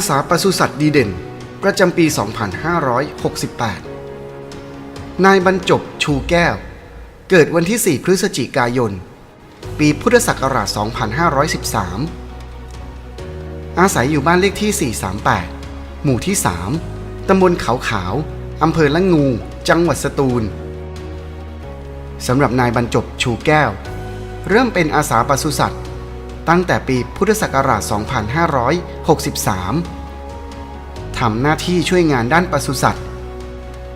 าสาปศุสัตว์ดีเด่น ประจำปี 2568 นายบรรจบชูแก้ว เกิดวันที่ 4 พฤศจิกายน ปีพุทธศักราช 2513 อาศัยอยู่บ้านเลขที่ 438 หมู่ที่ 3 ตำบลเขาขาว อำเภอละงู จังหวัดสตูล สำหรับนายบรรจบชูแก้ว เริ่มเป็นอาสาปศุสัตว์ตั้งแต่ปีพุทธศักราช 2563 ทำหน้าที่ช่วยงานด้านปศุสัตว์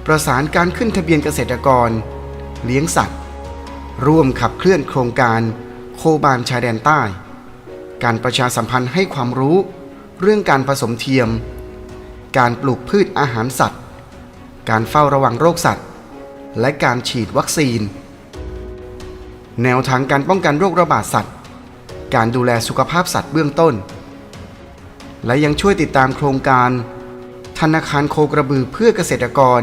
ประสานการขึ้นทะเบียนเกษตรกร เลี้ยงสัตว์ ร่วมขับเคลื่อนโครงการโคบานชายแดนใต้ การประชาสัมพันธ์ให้ความรู้เรื่องการผสมเทียม การปลูกพืชอาหารสัตว์ การเฝ้าระวังโรคสัตว์ และการฉีดวัคซีน แนวทางการป้องกันโรคระบาดสัตว์ การดูแลสุขภาพสัตว์เบื้องต้น และยังช่วยติดตามโครงการ ธนาคารโคกระบือเพื่อเกษตรกร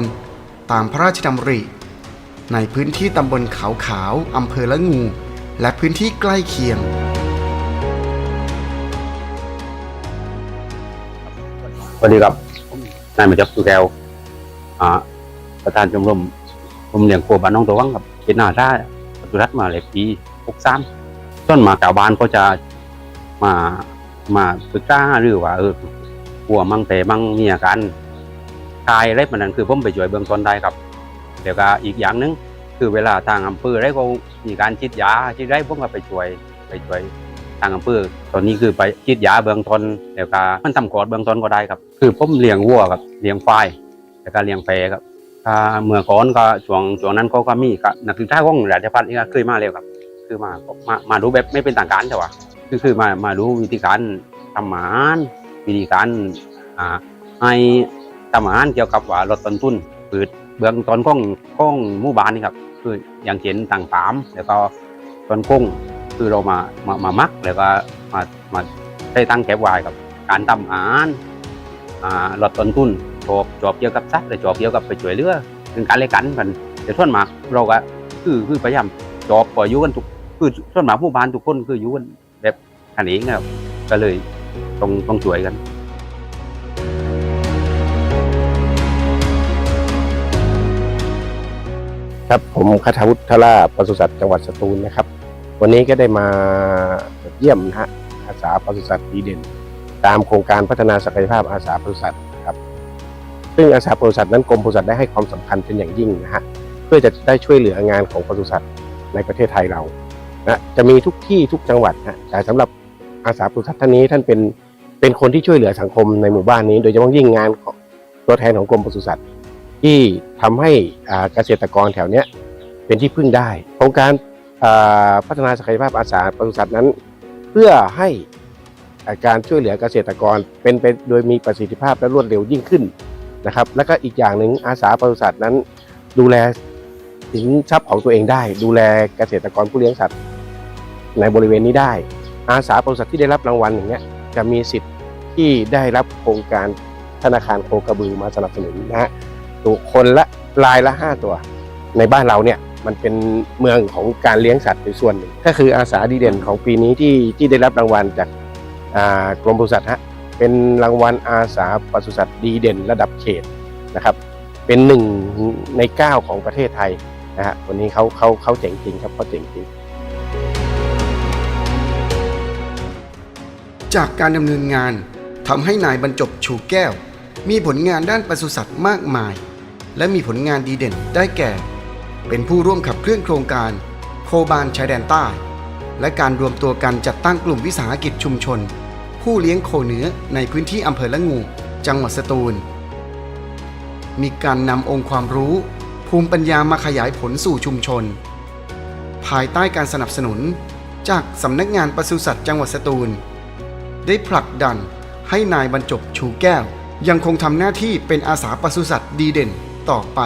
ตามพระราชดำริ ในพื้นที่ตำบลเขาขาวอำเภอละงู และพื้นที่ใกล้เคียง สวัสดีครับนายมาจับสุแก้วอ่าประธานชมรมผมเลี้ยงโคบ้านน้องตัววังครับเป็นหน้าท่าปฏิรัฐมาเลยปีหกสามต้นมาเก่าวบ้านก็จะมามาปรึกษาหรือว่าเออ หัวมั่งแต่มั่งมีอาการตายอะไรแบบนั้นคือผมไปช่วยเบื้องต้นได้ครับเดี๋ยวก็อีกอย่างหนึงคือเวลาทางอำเภออะไรก็มีการฉีดยาฉีดไรผมก็ไปช่วยไปช่วยทางอำเภอตอนนี้คือไปฉีดยาเบื้องต้นแล้วก็มันทำกอดเบื้องต้นก็ได้ครับ คือผมเลี้ยงวัวครับเลี้ยงควายแล้วก็เลี้ยงแพะครับถ้าเมื่อก่อนก็ช่วงช่วงนั้นเขาก็มีก็นักศึกษาของราชพัฒน์นี่ก็เคยมาแล้วครับ คือมามามาดูแบบไม่เป็นทางการแต่ว่าคือคือมามาดูวิธีการทำอาหาร วิธีการอ่าให้ทำอาหารเกี่ยวกับว่าลดต้นทุนพืชเบื้องต้นของของหมู่บ้านนี่ครับคืออย่างเช่นต่างปาม แล้วก็ต้นกุ้งคือเรามามามามักแล้วก็มามาได้ตั้งแก็บไว้กับ การทำอาหารอ่าลดต้นทุนจบจบเกี่ยวกับสัตว์และจบเกี่ยวกับไปช่วยเหลือถึงการเล่กันกันแต่ส่วนมากเราก็คือคือพยายามจบปล่อยอยู่กันทุกคือส่วนมากผู้บ้านทุกคนคืออยู่กันแบบอันนี้ครับก็เลย ต้องต้องช่วยกันครับผมคาทาวุฒิราปศุสัตว์จังหวัดสตูลนะครับ วันนี้ก็ได้มาเยี่ยมนะฮะอาสาปศุสัตว์ดีเด่น ตามโครงการพัฒนาศักยภาพอาสาปศุสัตว์ครับซึ่งอาสาปศุสัตว์นั้นกรมปศุสัตว์ได้ให้ความสำคัญเป็นอย่างยิ่งนะฮะเพื่อจะได้ช่วยเหลืองานของปศุสัตว์ในประเทศไทยเรานะจะมีทุกที่ทุกจังหวัดนะแต่สำหรับอาสาปศุสัตว์ท่านนี้ท่านเป็น เป็นคนที่ช่วยเหลือสังคมในหมู่บ้านนี้ โดยเฉพาะยิ่งงานของตัวแทนของกรมปศุสัตว์ ที่ทำให้เกษตรกรแถวเนี้ยเป็นที่พึ่งได้โครงการพัฒนาศักยภาพอาสาปศุสัตว์นั้น เพื่อให้การช่วยเหลือเกษตรกรเป็นไปโดยมีประสิทธิภาพและรวดเร็วยิ่งขึ้นนะครับ แล้วก็อีกอย่างหนึ่งอาสาปศุสัตว์นั้น ดูแลสินทรัพย์ของตัวเองได้ ดูแลเกษตรกรผู้เลี้ยงสัตว์ในบริเวณนี้ได้ อาสาปศุสัตว์ที่ได้รับรางวัลอย่างเงี้ย จะมีสิทธิ์ที่ได้รับโครงการธนาคารโคกระบือมาสนับสนุนนะฮะตัวคนละรายละห้าตัว ในบ้านเราเนี่ยมันเป็นเมืองของการเลี้ยงสัตว์ในส่วนหนึ่งก็คืออาสาดีเด่นของปีนี้ที่ที่ได้รับรางวัลจากกรมปศุสัตว์ฮะเป็นรางวัลอาสาปศุสัตว์ดีเด่นระดับเขตนะครับ เป็นหนึ่งในเก้าของประเทศไทยนะฮะวันนี้เขาเขาเขาเจ๋งจริงครับเขาเจ๋งจริง จากการดำเนินงานทำให้นายบรรจบชูแก้ว มีผลงานด้านปศุสัตว์มากมาย และมีผลงานดีเด่นได้แก่ เป็นผู้ร่วมขับเคลื่อนโครงการ โคบานชายแดนใต้ และการรวมตัวกันจัดตั้งกลุ่มวิสาหกิจชุมชน ผู้เลี้ยงโคเนื้อในพื้นที่อำเภอละงู จังหวัดสตูล มีการนำองค์ความรู้ ภูมิปัญญามาขยายผลสู่ชุมชน ภายใต้การสนับสนุน จากสำนักงานปศุสัตว์จังหวัดสตูล ได้ผลักดันให้นายบรรจบชูแก้ว ยังคงทำหน้าที่เป็นอาสาปศุสัตว์ดีเด่นต่อไป